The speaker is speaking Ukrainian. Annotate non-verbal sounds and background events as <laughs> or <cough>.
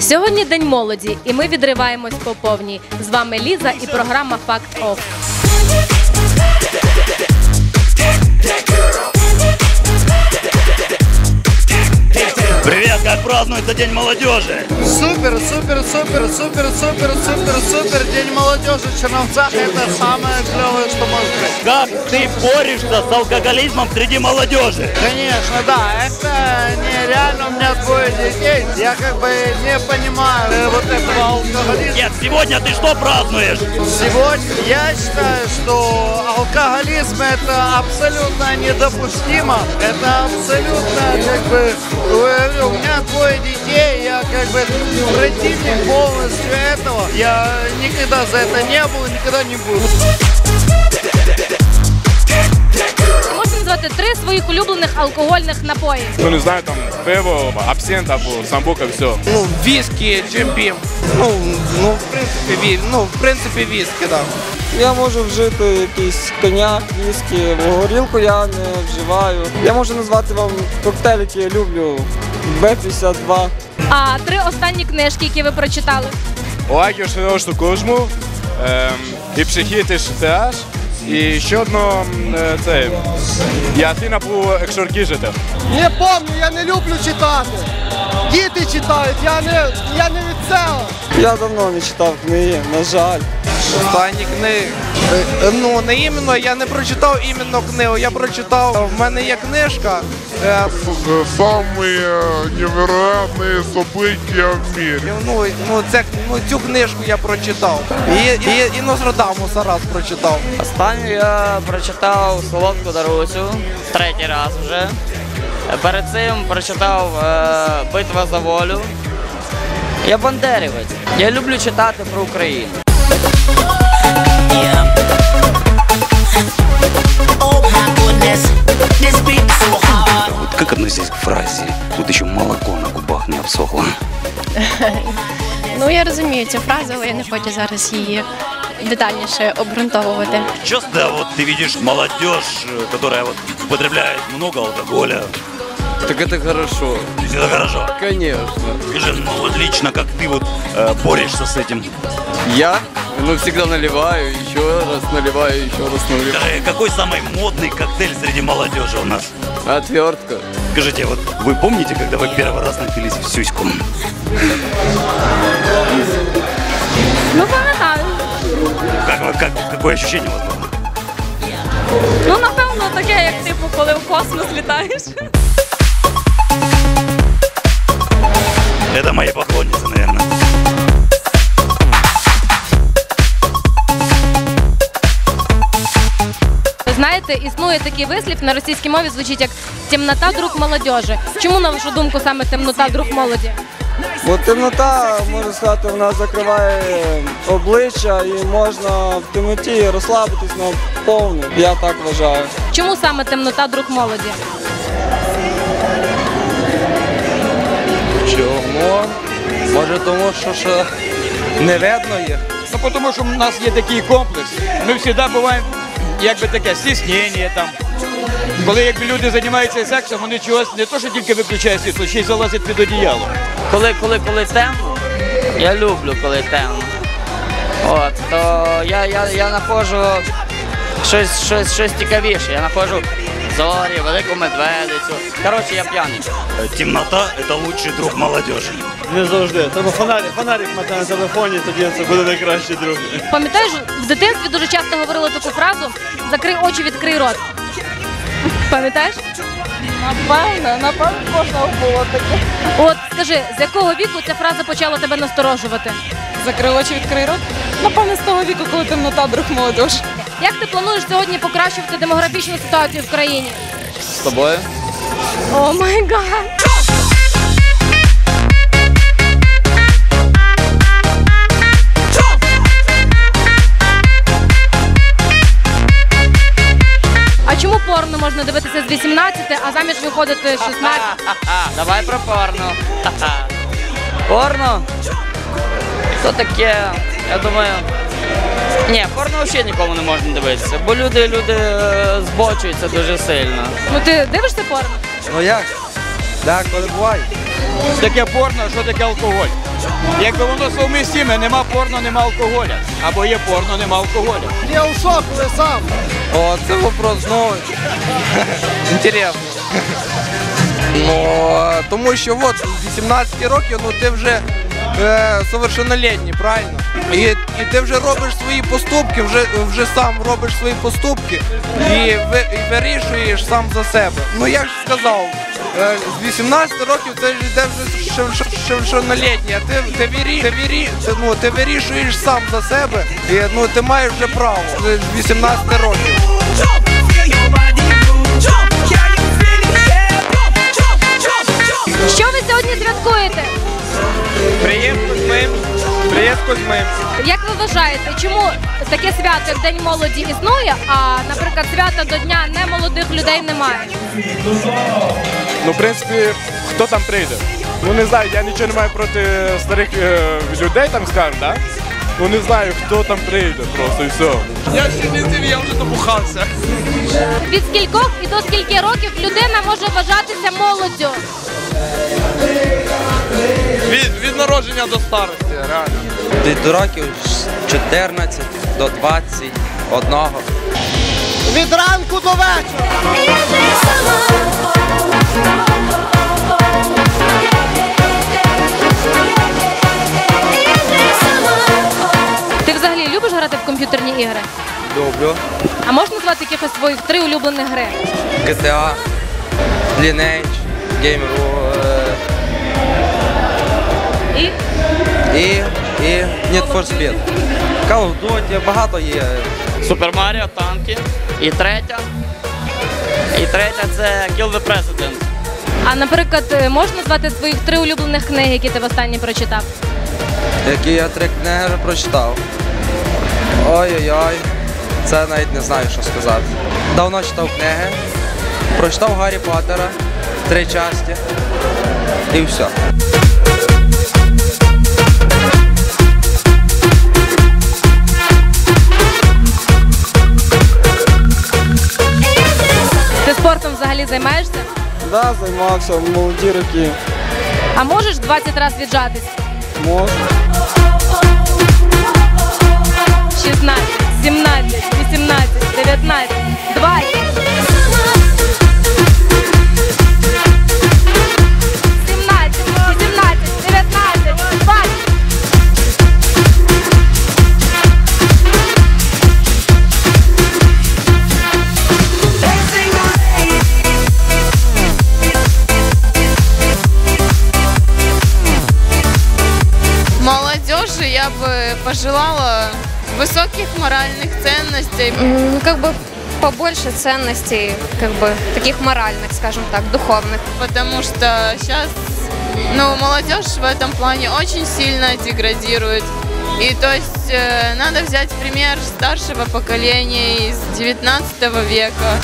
Сьогодні день молоді, і ми відриваємось по повній. З вами Ліза і програма Факт Оф. Привет, как празднуется День молодежи? Супер, супер, супер, супер, супер, супер, супер. День молодежи в Черновцах это самое клевое, что может быть. Как ты борешься с алкоголизмом среди молодежи? Конечно, да, это нереально, у меня двое детей. Я как бы не понимаю э, вот этого алкоголизма. Нет, сегодня ты что празднуешь? Сегодня я считаю, что алкоголизм это абсолютно недопустимо. Это абсолютно как бы, говорю, у меня двое детей, я как бы противник полностью этого. Я никогда за это не был, и никогда не буду. Можете назвати три своїх улюблених алкогольних напої. Ну не знаю, там пиво, абсент або самбука, все. Ну, віскі, джимбім. Ну, ну, в принципі, ві... ну, в принципі, віскі, так. Я можу вжити якийсь коньяк, віскі, горілку я не вживаю. Я можу назвати вам коктейль, який я люблю. Б-52. А три останні книжки, які ви прочитали. Лайк широкую кожму, ем, і психіти теж. І ще одно е, це. Я ти напу екшоркіжити. Не помню, я не люблю читати. Діти читають, я не, я не від цього. Я давно не читав книги, на жаль. Останні книги. Е, Ну, не іменно, я не прочитав іменно книгу, я прочитав, в мене є книжка. е, самые невероятные события в мире. Ну, ну, це, ну, цю книжку я прочитав. І, і, і Нострадамуса раз прочитав. Останню я прочитав Солодку Дарусю третій раз вже. Перед цим прочитав е, Битва за волю. Я бандерівець. Я люблю читати про Україну. как относитесь к фразе «тут еще молоко на губах не обсохло»? <laughs> Ну я розумію цю фразу, але я не хочу зараз її детальніше обґрунтовувати. Часто вот ты видишь молодежь, э, которая вот употребляет много алкоголя. Так це хорошо. То есть Это хорошо. Конечно. Скажи, ну вот лично как ты вот э, борешься с этим? Я? ну, всегда наливаю, еще раз наливаю, еще раз наливаю. Э, Какой самый модный коктейль среди молодежи у нас? Отвертка. Скажите, вот вы помните, когда вы первый раз напились в сюську? Ну, пам'ятаю. Как, вы- как, какое ощущение у вас было? Ну, напевно, таке, як типу, коли в космос літаєш. Это мои поклонницы, наверное. Існує такий вислів на російській мові звучить як темнота друг молодежі. Чому, на вашу думку, саме темнота друг молоді? Бо темнота, можна сказати, вона закриває обличчя і можна в темноті розслабитись на повну. Я так вважаю. Чому саме темнота друг молоді? Чому? Може тому, що, що не видно їх. Ну, тому що в нас є такий комплекс. Ми завжди буваємо, якби таке стіснення там. Коли якби люди займаються сексом, вони чогось не то, що тільки виключають світло, ще й залазять під одіяло. Коли, коли, коли темно, я люблю, коли темно. От, то я, я, я знаходжу щось, щось, щось цікавіше. Я знаходжу зорі, велику медведицю. Коротше, я п'яний. Э, Темнота – это лучший друг молодежи. Не завжди. Треба фонарик, фонарик мати на телефоні, тоді це буде найкращий друг. Пам'ятаєш, в дитинстві дуже часто говорили таку фразу Закрий очі, відкрий рот. Пам'ятаєш? Напевно, напевно, можна було таке. От скажи, з якого віку ця фраза почала тебе насторожувати? Закрив очі, відкрий рот. Напевно, з того віку, коли темнота друг молодіж. Як ти плануєш сьогодні покращувати демографічну ситуацію в країні? З тобою? О май гад! А чому порно можна дивитися з 18, а заміж виходити з 16? <laughs> Давай про порно. Ха-ха. <laughs> Порно? То таке, я думаю. Ні, порно взагалі нікому не можна дивитися, бо люди, люди е, збочуються дуже сильно. Ну ти дивишся порно? Ну як? Так, коли буває. таке порно, що таке алкоголь. Якби воно совмістиме, нема порно, нема алкоголя. Або є порно, нема алкоголя. Я у шоку, ви сам. О, це вопрос, ну, інтересно. Ну, тому що от, з 18 років, ну ти вже е, совершеннолетній, правильно? І, і ти вже робиш свої поступки, вже, вже сам робиш свої поступки і, ви, і вирішуєш сам за себе. Ну я ж сказав, з 18 років ти йде вже совершеннолетній, а ти, ти, вирі, ти, вирі, ти, ну, ти вирішуєш сам за себе, і ну, ти маєш вже право з 18 років. Що ви сьогодні святкуєте? Приїзд Кузьмин. Як ви вважаєте, чому таке свято, як День молоді, існує, а, наприклад, свята до Дня немолодих людей немає? Ну, в принципі, хто там прийде? Ну не знаю, я нічого не маю проти старих е, людей, там скажемо, да? Ну не знаю, хто там прийде просто і все. Я ще не зів, я вже добухався. Від скількох і до скільки років людина може вважатися молоддю? Від, від народження до старості, реально. Від років 14 до 21. Від ранку до вечора. Грати в комп'ютерні ігри? Люблю. А можеш назвати якихось своїх три улюблених гри? GTA, Lineage, Game.ru І? і, і Need for Speed. Call of Duty, багато є. Супер Маріо, танки. І третя. І третя це Kill the President. А наприклад, е, можеш назвати своїх три улюблених книги, які ти востаннє прочитав? Які я три книги прочитав. Ой-ой-ой. Це навіть не знаю, що сказати. Давно читав книги. Прочитав Гаррі Поттера, три часті. І все. Ти спортом взагалі займаєшся? Да, займався в молоді роки. А можеш 20 разів віджатись? Можу. 16, 17, 18, 19, 20. 17, 18, 19, 20. Молодежи я бы пожелала высоких моральных ценностей. Ну, как бы побольше ценностей, как бы таких моральных, скажем так, духовных. Потому что сейчас ну, молодежь в этом плане очень сильно деградирует. И то есть э, надо взять пример старшего поколения из 19 века.